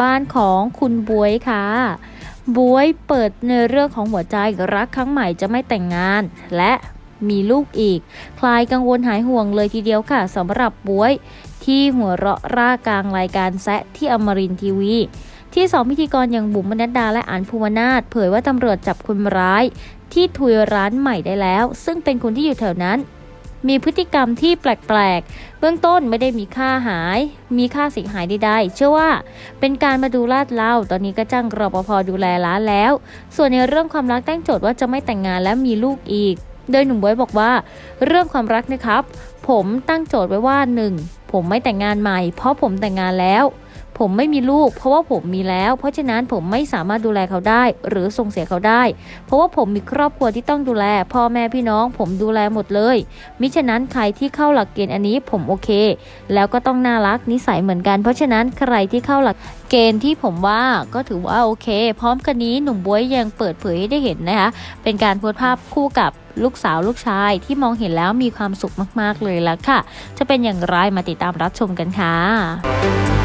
บ้านของคุณบวยค่ะบวยเปิดในเรื่องของหัวใจรักครั้งใหม่จะไม่แต่งงาน และมีลูกอีก คลายกังวลหายห่วงเลยทีเดียวค่ะสำหรับบวย ที่หัวเราะร่ากลางรายการแซะที่อมรินทีวีที่สองพิธีกรอย่างบุ๋มบรรดาและอันภูวนาถเผยว่าตำรวจจับคนร้าย ที่ทุยร้านใหม่ได้แล้ว ซึ่งเป็นคนที่อยู่แถวนั้น มีพฤติกรรมที่แปลกๆ เบื้องต้นไม่ได้มีค่าหาย มีค่าเสียหายใดๆ เชื่อว่าเป็นการมาดูลาดเล่า ตอนนี้ก็จ้างรปภดูแลร้านแล้ว ส่วนในเรื่องความรักตั้งโจทย์ว่าจะไม่แต่งงานและมีลูกอีก โดยหนุ่มบวยบอกว่า เรื่องความรักนะครับ ผมตั้งโจทย์ไว้ว่า 1. ผมไม่แต่งงานใหม่ เพราะผมแต่งงานแล้ว ผมไม่มีลูก เพราะว่าผมมีแล้ว เพราะฉะนั้นผมไม่สามารถดูแลเขาได้ หรือส่งเสียเขาได้ เพราะว่าผมมีครอบครัวที่ต้องดูแล พ่อแม่พี่น้อง ผมดูแลหมดเลย มิฉะนั้นใครที่เข้าหลักเกณฑ์อันนี้ผมโอเค แล้วก็ต้องน่ารักนิสัยเหมือนกัน เพราะฉะนั้นใครที่เข้าหลักเกณฑ์ที่ผมว่าก็ถือว่าโอเค พร้อมกันนี้หนุ่มบวยยังเปิดเผยให้ได้เห็นนะคะ เป็นการโพสต์ภาพคู่กับ ลูกสาวลูกชายที่มองเห็นแล้วมีความสุขมากๆเลยละค่ะ จะเป็นอย่างไรมาติดตามรับชมกันค่ะ